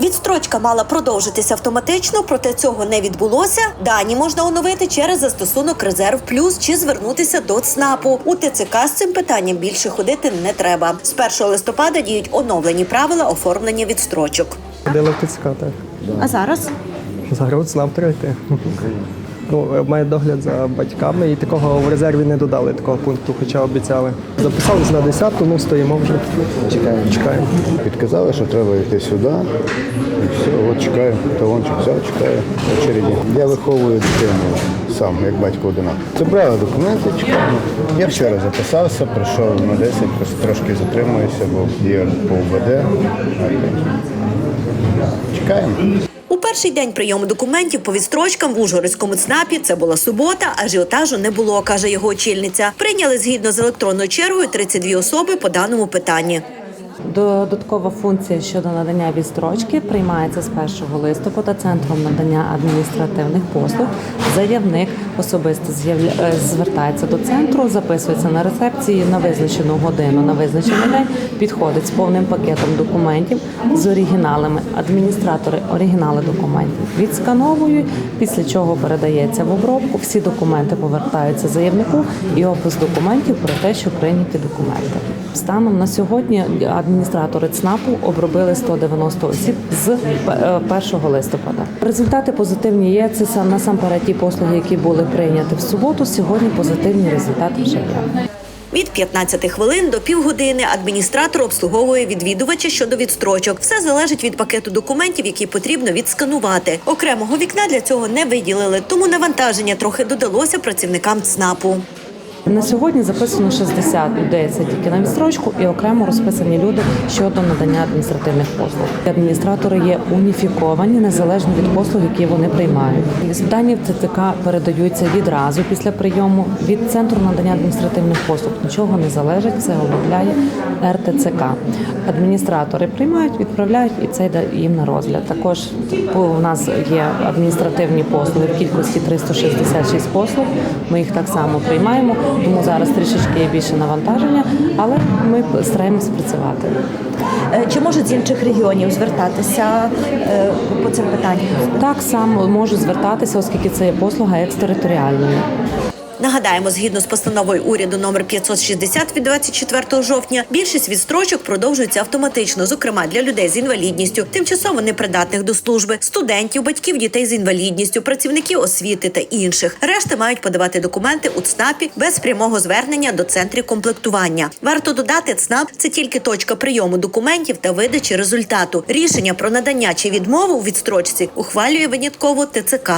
Відстрочка мала продовжитися автоматично, проте цього не відбулося. Дані можна оновити через застосунок Резерв Плюс чи звернутися до ЦНАПу. У ТЦК з цим питанням більше ходити не треба. З 1 листопада діють оновлені правила оформлення відстрочок. Ходила в ТЦК, так. А зараз Зараз нам пройти. Ну, має догляд за батьками і такого в резерві не додали такого пункту, хоча обіцяли. Записались на 10 ну стоїмо вже. Чекаємо. Чекаємо. Підказали, що треба йти сюди. І все, от чекаю, талончик взяв, чекаю очереді. Я виховую дитину сам, як батько одинак. Забрали документи, чекаю. Я вчора записався, прийшов на 10, трошки затримуюся, бо є по УБД. Чекаємо. Перший день прийому документів по відстрочкам в Ужгородському ЦНАПі це була субота, ажіотажу не було, каже його очільниця. Прийняли згідно з електронною чергою 32 особи по даному питанні. Додаткова функція щодо надання відстрочки приймається з 1 листопада центром надання адміністративних послуг. Заявник особисто е, звертається до центру, записується на рецепції на визначену годину, на визначений день, підходить з повним пакетом документів з оригіналами. Адміністратори оригінали документів відскановують, після чого передається в обробку. Всі документи повертаються заявнику і опис документів про те, що прийняті документи. Станом на сьогодні адміністратори ЦНАПу обробили 190 осіб з е, 1 листопада. Результати позитивні є. Це насамперед ті послуги, які були прийняті в суботу. Сьогодні позитивні результати вже є. Від 15 хвилин до півгодини адміністратор обслуговує відвідувача щодо відстрочок. Все залежить від пакету документів, які потрібно відсканувати. Окремого вікна для цього не виділили, тому навантаження трохи додалося працівникам ЦНАПу. На сьогодні записано 60 людей це тільки на відстрочку, і окремо розписані люди щодо надання адміністративних послуг. Адміністратори є уніфіковані незалежно від послуг, які вони приймають. Дані в ТЦК передаються відразу після прийому від центру надання адміністративних послуг. Нічого не залежить, це обробляє РТЦК. Адміністратори приймають, відправляють і це йде їм на розгляд. Також у нас є адміністративні послуги в кількості 366 послуг. Ми їх так само приймаємо, тому зараз трішечки є більше навантаження, але ми стараємося працювати. Е, Чи можуть з інших регіонів звертатися е, по цим питанням? Так само можуть звертатися, оскільки це є послуга екстериторіальною. Нагадаємо, згідно з постановою уряду номер 560 від 24 жовтня, більшість відстрочок продовжується автоматично, зокрема для людей з інвалідністю, тимчасово непридатних до служби, студентів, батьків дітей з інвалідністю, працівників освіти та інших. Решта мають подавати документи у ЦНАПі без прямого звернення до центрів комплектування. Варто додати, ЦНАП це тільки точка прийому документів та видачі результату. Рішення про надання чи відмову у відстрочці ухвалює винятково ТЦК.